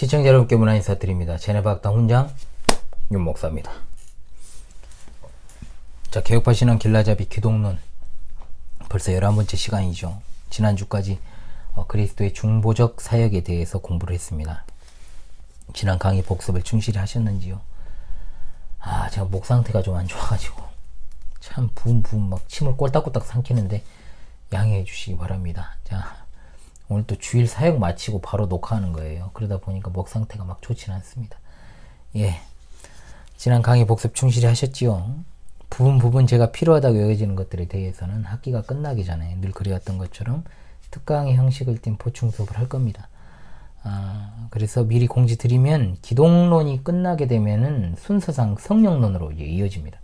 시청자 여러분께 문안 인사드립니다. 제네박당 훈장 윤 목사입니다. 자, 개혁파 신앙 길라잡이 기독론 벌써 11번째 시간이죠. 지난주까지 어, 그리스도의 중보적 사역에 대해서 공부를 했습니다. 지난 강의 복습을 충실히 하셨는지요? 아, 제가 목 상태가 좀 안 좋아가지고 참 부음부음 막 침을 꼴딱꼴딱 삼키는데 양해해 주시기 바랍니다. 자, 오늘 또 주일 사역 마치고 바로 녹화하는 거예요. 그러다 보니까 목 상태가 막 좋지는 않습니다. 예. 지난 강의 복습 충실히 하셨지요? 부분 부분 제가 필요하다고 여겨지는 것들에 대해서는 학기가 끝나기 전에 늘 그래왔던 것처럼 특강의 형식을 띈 보충 수업을 할 겁니다. 아, 그래서 미리 공지 드리면 기독론이 끝나게 되면은 순서상 성령론으로 이어집니다.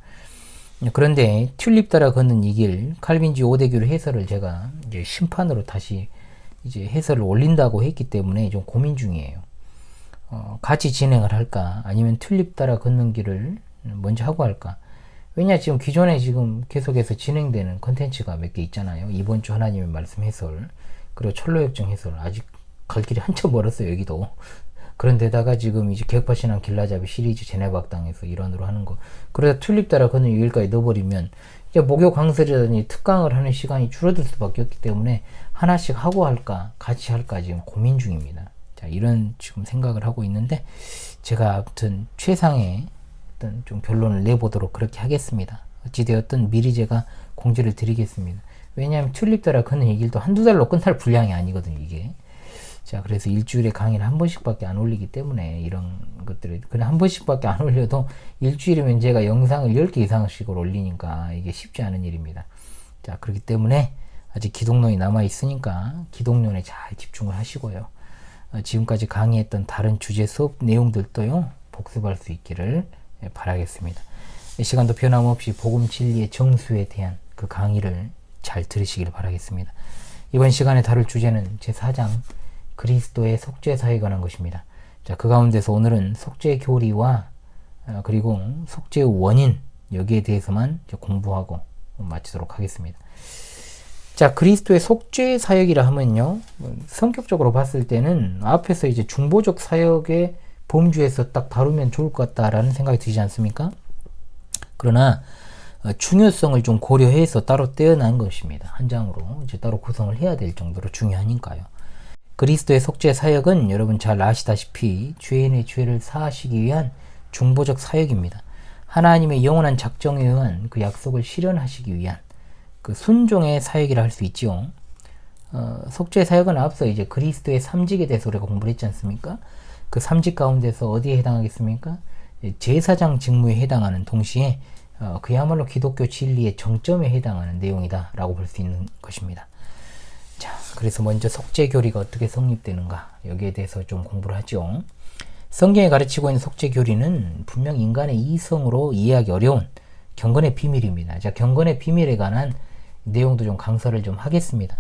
그런데 튤립 따라 걷는 이 길, 칼빈지 오대교의 해설을 제가 이제 심판으로 다시 이제 해설을 올린다고 했기 때문에 좀 고민 중이에요. 어, 같이 진행을 할까? 아니면 튤립 따라 걷는 길을 먼저 하고 할까? 왜냐, 지금 기존에 지금 계속해서 진행되는 컨텐츠가 몇 개 있잖아요. 이번 주 하나님의 말씀 해설, 그리고 철로 역정 해설. 아직 갈 길이 한참 멀었어요, 여기도. 그런데다가 지금 이제 개혁파 신앙 길라잡이 시리즈 제네박당에서 일환으로 하는 거. 그래서 튤립 따라 걷는 일까지 넣어버리면 이제 목요 강설이라든지 특강을 하는 시간이 줄어들 수밖에 없기 때문에 하나씩 하고 할까, 같이 할까 지금 고민 중입니다. 자, 이런 지금 생각을 하고 있는데 제가 아무튼 최상의 어떤 좀 결론을 내보도록 그렇게 하겠습니다. 어찌되었든 미리 제가 공지를 드리겠습니다. 왜냐하면 튤립 따라 걷는 이 길도 한두 달로 끝날 분량이 아니거든요, 이게. 자, 그래서 일주일에 강의를 한 번씩밖에 안 올리기 때문에 이런 것들을 그냥 한 번씩밖에 안 올려도 일주일이면 제가 영상을 10개 이상씩을 올리니까 이게 쉽지 않은 일입니다. 자, 그렇기 때문에 아직 기독론이 남아 있으니까 기독론에 잘 집중을 하시고요. 어, 지금까지 강의했던 다른 주제 수업 내용들도요. 복습할 수 있기를 예, 바라겠습니다. 이 시간도 변함없이 복음 진리의 정수에 대한 그 강의를 잘 들으시길 바라겠습니다. 이번 시간에 다룰 주제는 제4장 그리스도의 속죄 사에 관한 것입니다. 자, 그 가운데서 오늘은 속죄 교리와 어, 그리고 속죄 원인 여기에 대해서만 공부하고 마치도록 하겠습니다. 자, 그리스도의 속죄 사역이라 하면요. 성격적으로 봤을 때는 앞에서 이제 중보적 사역의 범주에서 딱 다루면 좋을 것 같다라는 생각이 들지 않습니까? 그러나 어, 중요성을 좀 고려해서 따로 떼어난 것입니다. 한 장으로 이제 따로 구성을 해야 될 정도로 중요하니까요. 그리스도의 속죄 사역은 여러분 잘 아시다시피 죄인의 죄를 사하시기 위한 중보적 사역입니다. 하나님의 영원한 작정에 의한 그 약속을 실현하시기 위한 그 순종의 사역이라 할 수 있지요. 어, 속죄 사역은 앞서 이제 그리스도의 삼직에 대해서 우리가 공부를 했지 않습니까? 그 삼직 가운데서 어디에 해당하겠습니까? 제사장 직무에 해당하는 동시에 어, 그야말로 기독교 진리의 정점에 해당하는 내용이다라고 볼 수 있는 것입니다. 자, 그래서 먼저 속죄 교리가 어떻게 성립되는가 여기에 대해서 좀 공부를 하죠. 성경에 가르치고 있는 속죄 교리는 분명 인간의 이성으로 이해하기 어려운 경건의 비밀입니다. 자, 경건의 비밀에 관한 내용도 좀 강서를 좀 하겠습니다.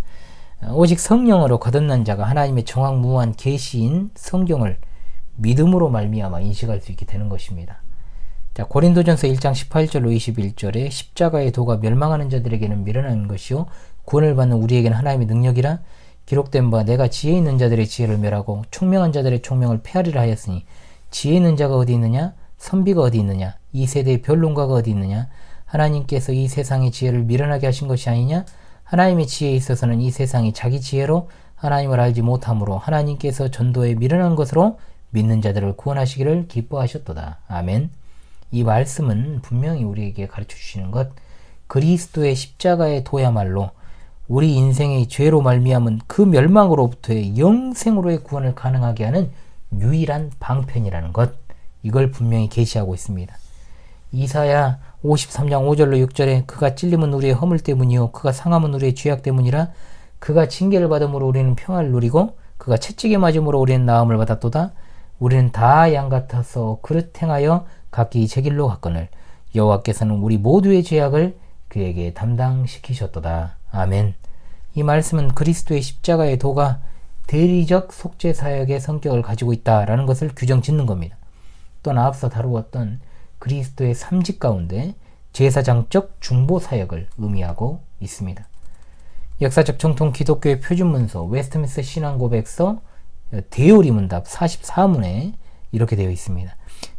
어, 오직 성령으로 거듭난 자가 하나님의 정확무한 계시인 성경을 믿음으로 말미암아 인식할 수 있게 되는 것입니다. 자, 고린도전서 1장 18절로 21절에 십자가의 도가 멸망하는 자들에게는 미련한 것이요 구원을 받는 우리에게는 하나님의 능력이라 기록된 바 내가 지혜 있는 자들의 지혜를 멸하고 총명한 자들의 총명을 폐하리라 하였으니 지혜 있는 자가 어디 있느냐 선비가 어디 있느냐 이 세대의 변론가가 어디 있느냐 하나님께서 이 세상의 지혜를 미련하게 하신 것이 아니냐 하나님의 지혜에 있어서는 이 세상이 자기 지혜로 하나님을 알지 못하므로 하나님께서 전도에 미련한 것으로 믿는 자들을 구원하시기를 기뻐하셨도다. 아멘. 이 말씀은 분명히 우리에게 가르쳐 주시는 것. 그리스도의 십자가의 도야말로 우리 인생의 죄로 말미암은 그 멸망으로부터의 영생으로의 구원을 가능하게 하는 유일한 방편이라는 것. 이걸 분명히 계시하고 있습니다. 이사야 53장 5절로 6절에 그가 찔림은 우리의 허물 때문이요 그가 상함은 우리의 죄악 때문이라 그가 징계를 받음으로 우리는 평화를 누리고 그가 채찍에 맞음으로 우리는 나음을 받았도다. 우리는 다 양 같아서 그릇 행하여 각기 제 길로 갔거늘 여호와께서는 우리 모두의 죄악을 그에게 담당시키셨도다. 아멘. 이 말씀은 그리스도의 십자가의 도가 대리적 속죄 사역의 성격을 가지고 있다라는 것을 규정 짓는 겁니다. 또는 앞서 다루었던 그리스도의 삼직 가운데 제사장적 중보 사역을 의미하고 있습니다. 역사적 정통 기독교의 표준문서 웨스트민스터 신앙고백서 대요리 문답 44문에 이렇게 되어 있습니다.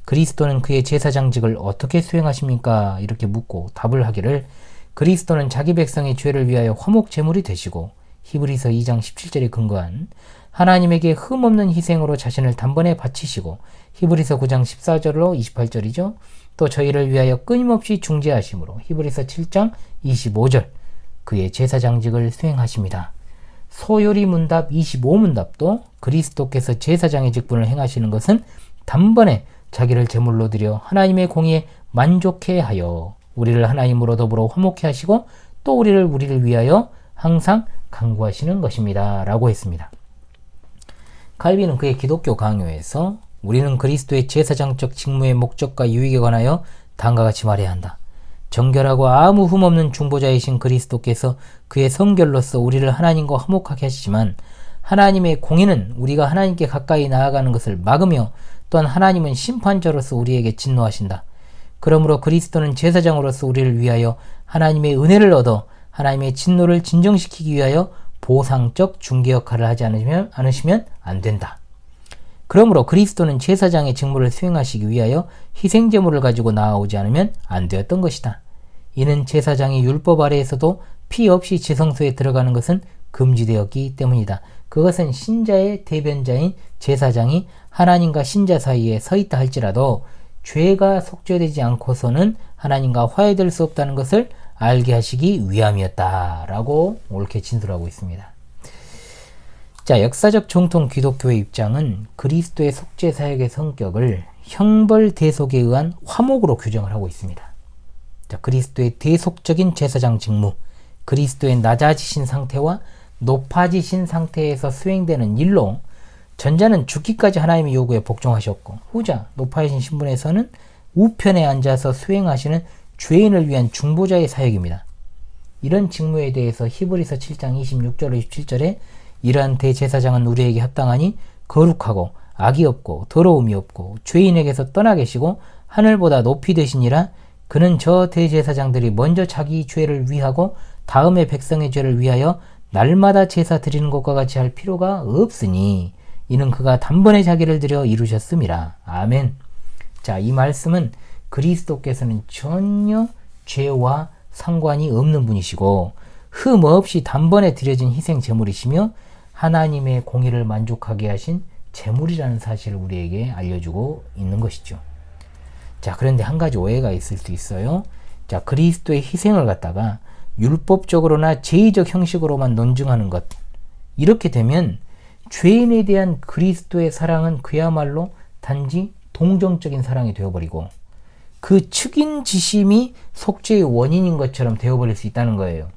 그리스도는 그의 제사장직을 어떻게 수행하십니까? 이렇게 묻고 답을 하기를 그리스도는 자기 백성의 죄를 위하여 화목 제물이 되시고 히브리서 2장 17절에 근거한 하나님에게 흠없는 희생으로 자신을 단번에 바치시고 히브리서 9장 14절로 28절이죠. 또 저희를 위하여 끊임없이 중재하심으로 히브리서 7장 25절 그의 제사장직을 수행하십니다. 소요리 문답 25문답도 그리스도께서 제사장의 직분을 행하시는 것은 단번에 자기를 제물로 드려 하나님의 공의에 만족해 하여 우리를 하나님으로 더불어 화목해 하시고 또 우리를 우리를 위하여 항상 강구하시는 것입니다. 라고 했습니다. 칼빈은 그의 기독교 강요에서 우리는 그리스도의 제사장적 직무의 목적과 유익에 관하여 다음과 같이 말해야 한다. 정결하고 아무 흠 없는 중보자이신 그리스도께서 그의 성결로서 우리를 하나님과 화목하게 하시지만 하나님의 공의는 우리가 하나님께 가까이 나아가는 것을 막으며 또한 하나님은 심판자로서 우리에게 진노하신다. 그러므로 그리스도는 제사장으로서 우리를 위하여 하나님의 은혜를 얻어 하나님의 진노를 진정시키기 위하여 보상적 중개 역할을 하지 않으시면, 않으시면 안 된다. 그러므로 그리스도는 제사장의 직무를 수행하시기 위하여 희생제물을 가지고 나아오지 않으면 안 되었던 것이다. 이는 제사장이 율법 아래에서도 피 없이 지성소에 들어가는 것은 금지되었기 때문이다. 그것은 신자의 대변자인 제사장이 하나님과 신자 사이에 서 있다 할지라도 죄가 속죄되지 않고서는 하나님과 화해될 수 없다는 것을 알게 하시기 위함이었다라고 옳게 진술하고 있습니다. 자, 역사적 정통 기독교의 입장은 그리스도의 속죄 사역의 성격을 형벌 대속에 의한 화목으로 규정을 하고 있습니다. 자, 그리스도의 대속적인 제사장 직무, 그리스도의 낮아지신 상태와 높아지신 상태에서 수행되는 일로 전자는 죽기까지 하나님의 요구에 복종하셨고 후자 높아지신 신분에서는 우편에 앉아서 수행하시는 죄인을 위한 중보자의 사역입니다. 이런 직무에 대해서 히브리서 7장 26절 27절에 이러한 대제사장은 우리에게 합당하니 거룩하고 악이 없고 더러움이 없고 죄인에게서 떠나 계시고 하늘보다 높이 되시니라 그는 저 대제사장들이 먼저 자기 죄를 위하고 다음에 백성의 죄를 위하여 날마다 제사 드리는 것과 같이 할 필요가 없으니 이는 그가 단번에 자기를 들여 이루셨음이라. 아멘. 자, 이 말씀은 그리스도께서는 전혀 죄와 상관이 없는 분이시고 흠 없이 단번에 드려진 희생 제물이시며 하나님의 공의를 만족하게 하신 제물이라는 사실을 우리에게 알려주고 있는 것이죠. 자, 그런데 한 가지 오해가 있을 수 있어요. 자, 그리스도의 희생을 갖다가 율법적으로나 제의적 형식으로만 논증하는 것. 이렇게 되면 죄인에 대한 그리스도의 사랑은 그야말로 단지 동정적인 사랑이 되어버리고 그 측인 지심이 속죄의 원인인 것처럼 되어버릴 수 있다는 거예요.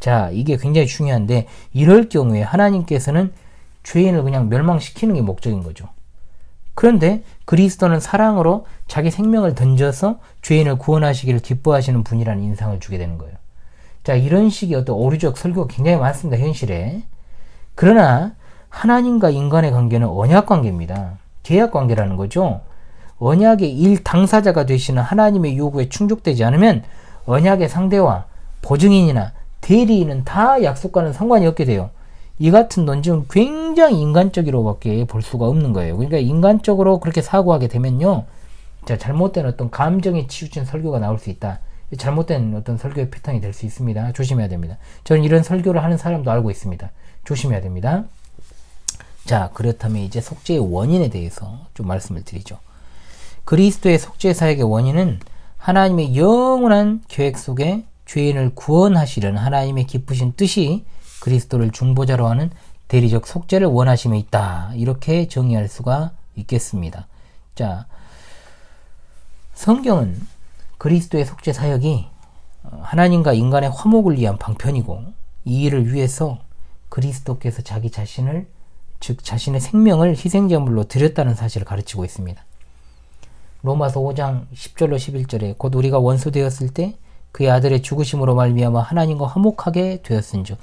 자, 이게 굉장히 중요한데 이럴 경우에 하나님께서는 죄인을 그냥 멸망시키는 게 목적인 거죠. 그런데 그리스도는 사랑으로 자기 생명을 던져서 죄인을 구원하시기를 기뻐하시는 분이라는 인상을 주게 되는 거예요. 자, 이런 식의 어떤 오류적 설교가 굉장히 많습니다, 현실에. 그러나 하나님과 인간의 관계는 언약 관계입니다. 계약 관계라는 거죠. 언약의 일 당사자가 되시는 하나님의 요구에 충족되지 않으면 언약의 상대와 보증인이나 대리인은 다 약속과는 상관이 없게 돼요. 이 같은 논증은 굉장히 인간적으로밖에 볼 수가 없는 거예요. 그러니까 인간적으로 그렇게 사고하게 되면요. 자, 잘못된 어떤 감정에 치우친 설교가 나올 수 있다. 잘못된 어떤 설교의 패턴이 될 수 있습니다. 조심해야 됩니다. 저는 이런 설교를 하는 사람도 알고 있습니다. 조심해야 됩니다. 자, 그렇다면 이제 속죄의 원인에 대해서 좀 말씀을 드리죠. 그리스도의 속죄 사역의 원인은 하나님의 영원한 계획 속에 죄인을 구원하시려는 하나님의 기쁘신 뜻이 그리스도를 중보자로 하는 대리적 속죄를 원하심에 있다. 이렇게 정의할 수가 있겠습니다. 자, 성경은 그리스도의 속죄 사역이 하나님과 인간의 화목을 위한 방편이고 이 일을 위해서 그리스도께서 자기 자신을 즉 자신의 생명을 희생제물로 드렸다는 사실을 가르치고 있습니다. 로마서 5장 10절로 11절에 곧 우리가 원수 되었을 때 그의 아들의 죽으심으로 말미암아 하나님과 화목하게 되었은즉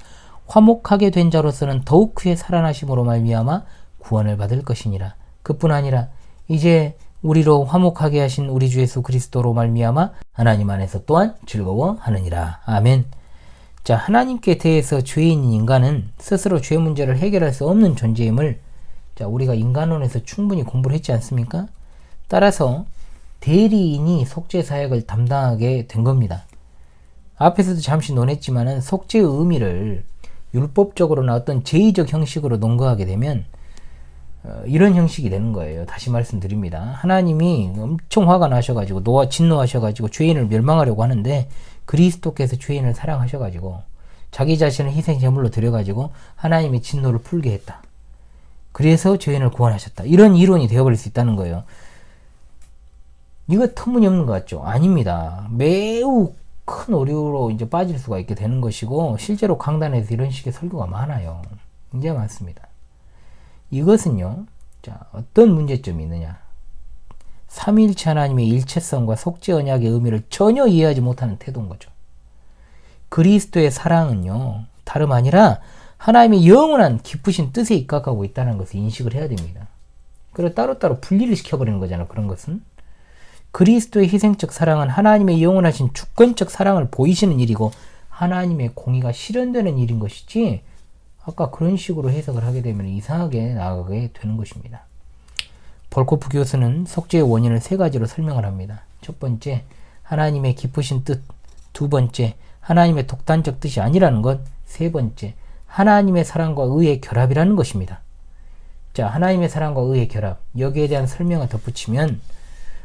화목하게 된 자로서는 더욱 그의 살아나심으로 말미암아 구원을 받을 것이니라. 그뿐 아니라 이제 우리로 화목하게 하신 우리 주 예수 그리스도로 말미암아 하나님 안에서 또한 즐거워하느니라. 아멘. 자, 하나님께 대해서 죄인인 인간은 스스로 죄 문제를 해결할 수 없는 존재임을 자, 우리가 인간론에서 충분히 공부를 했지 않습니까? 따라서 대리인이 속죄 사역을 담당하게 된 겁니다. 앞에서도 잠시 논했지만은 속죄의 의미를 율법적으로나 어떤 제의적 형식으로 논거하게 되면 어, 이런 형식이 되는 거예요. 다시 말씀드립니다. 하나님이 엄청 화가 나셔가지고 노아 진노하셔가지고 죄인을 멸망하려고 하는데 그리스도께서 죄인을 사랑하셔가지고 자기 자신을 희생 제물로 드려가지고 하나님의 진노를 풀게 했다. 그래서 죄인을 구원하셨다. 이런 이론이 되어버릴 수 있다는 거예요. 이거 터무니없는 것 같죠? 아닙니다. 매우 큰 오류로 이제 빠질 수가 있게 되는 것이고 실제로 강단에서 이런 식의 설교가 많아요. 굉장히 많습니다. 이것은요. 자, 어떤 문제점이 있느냐? 삼위일체 하나님의 일체성과 속죄 언약의 의미를 전혀 이해하지 못하는 태도인 거죠. 그리스도의 사랑은요. 다름 아니라 하나님의 영원한 깊으신 뜻에 입각하고 있다는 것을 인식을 해야 됩니다. 그리고 따로따로 분리를 시켜버리는 거잖아. 그런 것은. 그리스도의 희생적 사랑은 하나님의 영원하신 주권적 사랑을 보이시는 일이고 하나님의 공의가 실현되는 일인 것이지 아까 그런 식으로 해석을 하게 되면 이상하게 나가게 되는 것입니다. 벌코프 교수는 속죄의 원인을 세 가지로 설명을 합니다. 첫 번째, 하나님의 깊으신 뜻. 두 번째, 하나님의 독단적 뜻이 아니라는 것. 세 번째, 하나님의 사랑과 의의 결합이라는 것입니다. 자, 하나님의 사랑과 의의 결합. 여기에 대한 설명을 덧붙이면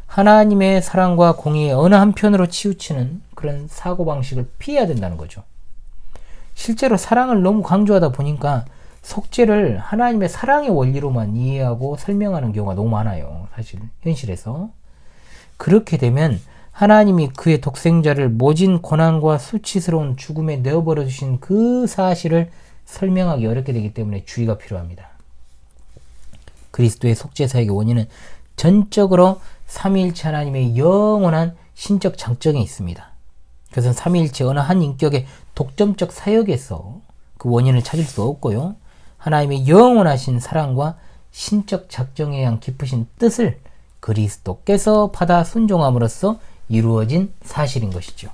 하나님의 사랑과 공의의 어느 한편으로 치우치는 그런 사고방식을 피해야 된다는 거죠. 실제로 사랑을 너무 강조하다 보니까 속죄를 하나님의 사랑의 원리로만 이해하고 설명하는 경우가 너무 많아요. 사실, 현실에서. 그렇게 되면 하나님이 그의 독생자를 모진 고난과 수치스러운 죽음에 내어버려 주신 그 사실을 설명하기 어렵게 되기 때문에 주의가 필요합니다. 그리스도의 속죄 사역의 원인은 전적으로 삼위일체 하나님의 영원한 신적 장정에 있습니다. 그것은 삼위일체 어느 한 인격의 독점적 사역에서 그 원인을 찾을 수 없고요. 하나님의 영원하신 사랑과 신적 작정에 의한 깊으신 뜻을 그리스도께서 받아 순종함으로써 이루어진 사실인 것이죠.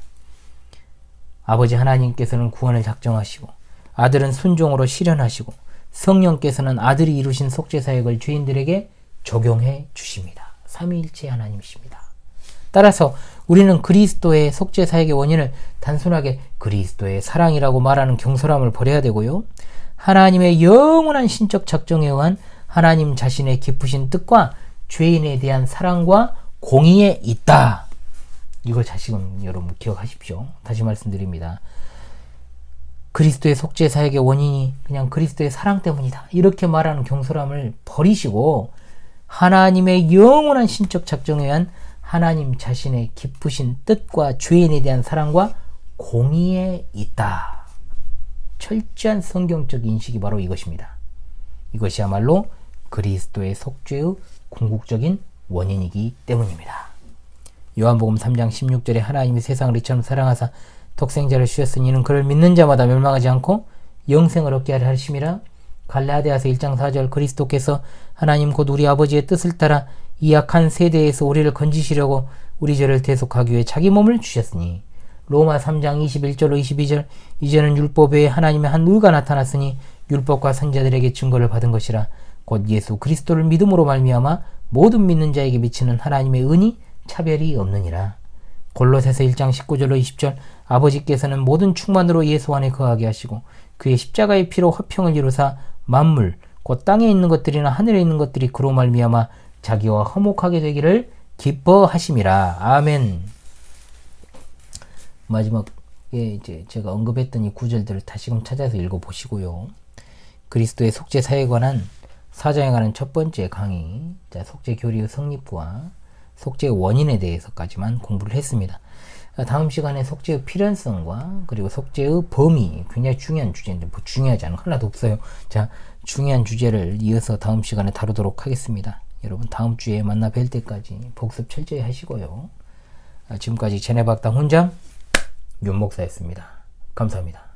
아버지 하나님께서는 구원을 작정하시고 아들은 순종으로 실현하시고 성령께서는 아들이 이루신 속죄 사역을 죄인들에게 적용해 주십니다. 삼위일체 하나님이십니다. 따라서 우리는 그리스도의 속죄 사역의 원인을 단순하게 그리스도의 사랑이라고 말하는 경솔함을 버려야 되고요. 하나님의 영원한 신적 작정에 의한 하나님 자신의 깊으신 뜻과 죄인에 대한 사랑과 공의에 있다. 이걸 자식은 여러분 기억하십시오. 다시 말씀드립니다. 그리스도의 속죄 사역의 원인이 그냥 그리스도의 사랑 때문이다. 이렇게 말하는 경솔함을 버리시고 하나님의 영원한 신적 작정에 의한 하나님 자신의 깊으신 뜻과 죄인에 대한 사랑과 공의에 있다. 철저한 성경적 인식이 바로 이것입니다. 이것이야말로 그리스도의 속죄의 궁극적인 원인이기 때문입니다. 요한복음 3장 16절에 하나님이 세상을 이처럼 사랑하사 독생자를 주셨으니 이는 그를 믿는 자마다 멸망하지 않고 영생을 얻게 하려 하심이라 갈라디아서 1장 4절 그리스도께서 하나님 곧 우리 아버지의 뜻을 따라 이 약한 세대에서 우리를 건지시려고 우리 죄를 대속하기 위해 자기 몸을 주셨으니 로마 3장 21절로 22절 이제는 율법 외에 하나님의 한 의가 나타났으니 율법과 선자들에게 증거를 받은 것이라 곧 예수 그리스도를 믿음으로 말미암아 모든 믿는 자에게 미치는 하나님의 은이 차별이 없느니라. 골로새서 1장 19절로 20절 아버지께서는 모든 충만으로 예수 안에 거하게 하시고 그의 십자가의 피로 화평을 이루사 만물 곧 땅에 있는 것들이나 하늘에 있는 것들이 그로 말미암아 자기와 화목하게 되기를 기뻐하심이라. 아멘. 마지막에 이제 제가 언급했던 이 구절들을 다시금 찾아서 읽어 보시고요. 그리스도의 속죄 사에 관한 사정에 관한 첫 번째 강의, 자, 속죄 교리의 성립과 속죄의 원인에 대해서까지만 공부를 했습니다. 다음 시간에 속죄의 필연성과 그리고 속죄의 범위 굉장히 중요한 주제인데 뭐 중요하지 않은 하나도 없어요. 자 중요한 주제를 이어서 다음 시간에 다루도록 하겠습니다. 여러분 다음 주에 만나 뵐 때까지 복습 철저히 하시고요. 지금까지 제네박당 훈장 윤목사였습니다. 감사합니다.